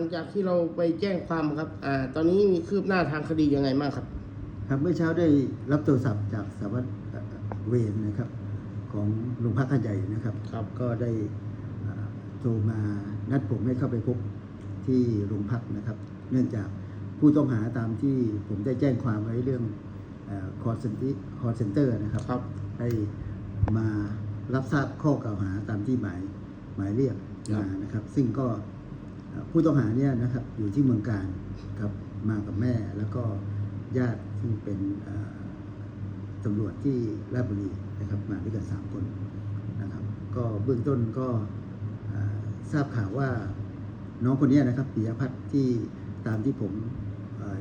ลังจากที่เราไปแจ้งความครับอ่าตอนนี้มีคืบหน้าทางคดียังไงบ้างครับ ครับเมื่อเช้าได้รับโทรศัพท์จากสารวัตรเอ่อเวรนะครับ ของโรงพักข้าใหญ่นะครับ ครับ ก็ได้เอ่อโทรมานัดผมให้เข้าไปพบที่โรงพักนะครับ เนื่องจากผู้ต้องหาตามที่ผมได้แจ้งความไว้เรื่องคอร์เซนติคอร์เซนเตอร์นะครับ ครับ ได้มารับทราบข้อกล่าวหาตามที่หมายหมายเรียกครับมานะครับ ซึ่งก็เอ่อ ผู้ต้องหาเนี่ยนะครับอยู่ที่เมืองการครับมากับแม่แล้วก็ญาติซึ่งเป็นตำรวจที่ราชบุรีนะครับมาด้วยกันสามคนนะครับก็เบื้องต้นก็ทราบข่าวว่าน้องคนนี้นะครับปิยพัฒน์ที่ตามที่ผม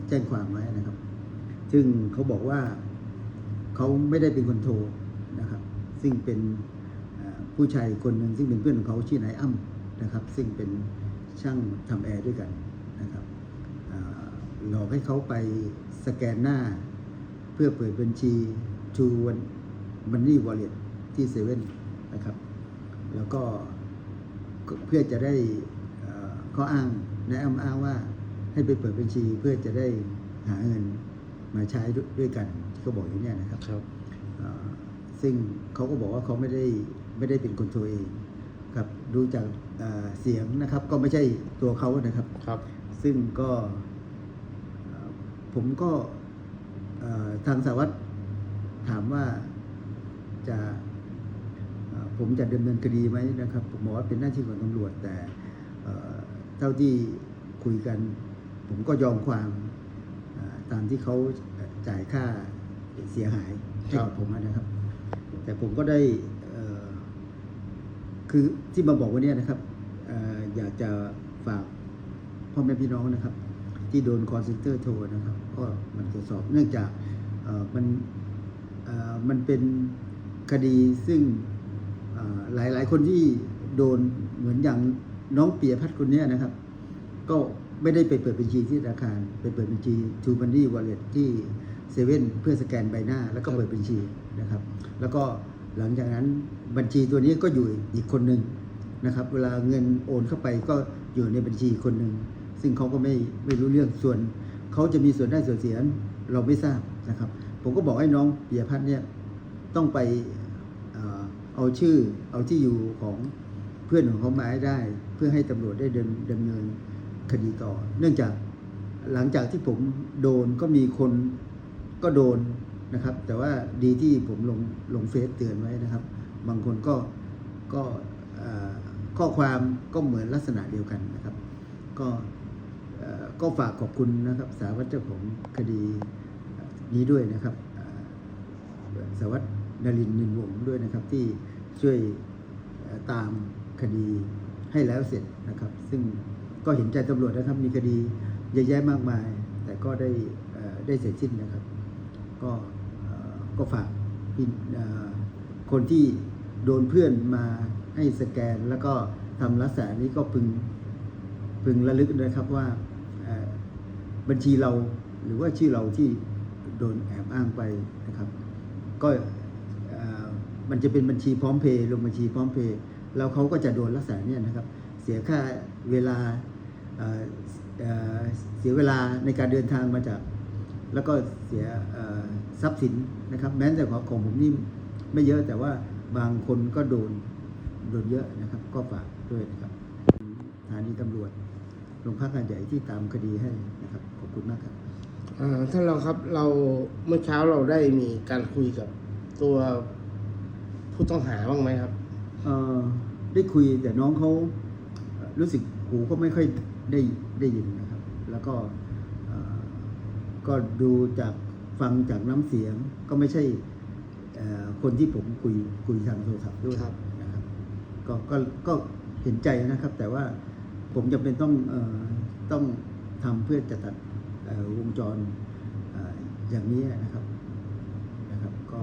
แจ้งความไว้นะครับ ซึ่งเขาบอกว่าเขาไม่ได้เป็นคนโทรนะครับ ซึ่งเป็นผู้ชายคนหนึ่งซึ่งเป็นเพื่อนของเขาชื่อนายอ้ำนะครับ ซึ่งเป็น ช่างทำแอร์ด้วยกันนะครับเอ่อหลอกให้เขาไปสแกนหน้า เพื่อเปิดบัญชี True Money Wallet ที่เซเว่นนะครับ แล้วก็เพื่อจะได้เอ่อข้ออ้างนายอ้ำอ้างว่าให้ไปเปิดบัญชีเพื่อจะได้หาเงินมาใช้ด้วยกันที่เขาบอกอย่างเนี้ยนะครับครับเอ่อซึ่งเขาก็บอกว่าเขาไม่ได้ไม่ได้เป็นคนโทรเอง ครับดูจากเอ่อเสียงนะครับ ก็ไม่ใช่ตัวเขานะครับครับ ซึ่งก็เอ่อผมก็เอ่อทางสารวัตรถามว่าจะเอ่อผมจะดำเนินคดีไหมนะครับ ผมบอกว่าเป็นหน้าที่ของตำรวจ แต่เอ่อเท่าที่คุยกัน ผมก็ยอมความเอ่อตามที่เขาจ่ายค่าเสียหายให้ครักับบผมนะครับ แต่ผมก็ได้เอ่อ คือที่มาบอกวันนี้นะครับออยากจะฝากพ่อแม่พี่น้องนะครับ ที่โดนคอนเซนเตอร์โทรนะครับ ก็มันตรวจสอบเนื่องจากมันมันเป็นคดีซึ่งหลายหลายคนที่โดนเหมือนอย่างน้องเปียพัฒน์คนเนี้ยนะครับ ก็ไม่ได้ไปเปิดบัญชีที่ธนาคารไปเปิดบัญชี True Money Wallet ที่เซเว่นเพื่อสแกนใบหน้า แล้วก็เปิดบัญชีนะครับ แล้วก็ หลังจากนั้นบัญชีตัวนี้ก็อยู่อีกคนหนึ่งนะครับ เวลาเงินโอนเข้าไปก็อยู่ในบัญชีคนหนึ่งซึ่งเขาก็ไม่ไม่รู้เรื่องส่วนเขาจะมีส่วนได้ส่วนเสียเราไม่ทราบนะครับ ผมก็บอกให้น้องปียพัฒน์เนี่ยต้องไปเอ่อเอาชื่อเอาที่อยู่ของเพื่อนของเขามาให้ได้ เพื่อให้ตำรวจได้ดำดำเนินคดีต่อ เนื่องจากหลังจากที่ผมโดนก็มีคนก็โดน นะครับ แต่ว่าดีที่ผมลงลงเฟซเตือนไว้นะครับ บางคนก็ก็ข้อความก็เหมือนลักษณะเดียวกันนะครับ ก็ก็ฝากขอบคุณนะครับสารวัตรเจ้าของคดีนี้ด้วยนะครับสารวัตรนรินนินวงศ์ด้วยนะครับที่ช่วยตามคดีให้แล้วเสร็จนะครับ ซึ่งก็เห็นใจตำรวจนะครับมีคดีเยอะแยะมากมาย แต่ก็ได้ได้เสร็จสิ้นนะครับ ก็ ก็ฝากคนที่โดนเพื่อนมาให้สแกน แล้วก็ทำลักษณะนี้ก็พึงพึงระลึกนะครับว่าบัญชีเราหรือว่าชื่อเราที่โดนแอบอ้างไปนะครับ ก็มันจะเป็นบัญชีพร้อมเพย์ลงบัญชีพร้อมเพย์แล้วเขาก็จะโดนลักษณะเนี้ยนะครับ เสียค่าเวลาเสียเวลาในการเดินทางมาจาก แล้วก็เสียเอ่อทรัพย์สินนะครับ แม้แต่ของของผมนี่ไม่เยอะแต่ว่าบางคนก็โดนโดนเยอะนะครับ ก็ฝากด้วยนะครับสถานีตำรวจโรงพักงานใหญ่ที่ตามคดีให้นะครับ ขอบคุณมากครับอ่าท่านรองครับเราเมื่อเช้าเราได้มีการคุยกับตัวผู้ต้องหาบ้างไหมครับเอ่อได้คุยแต่น้องเขาเอ่อรู้สึกหูก็ไม่ค่อยได้ได้ยินนะครับ แล้วก็เอ่อ ก็ดูจากฟังจากน้ำเสียงก็ไม่ใช่เอ่อคนที่ผมคุยคุยทางโทรศัพท์ด้วยครับนะครับก็ก็ก็เห็นใจนะครับ แต่ว่าผมจำเป็นต้องเอ่อต้องทำเพื่อจะตัดเอ่อวงจรเอ่ออย่างนี้นะครับนะครับก็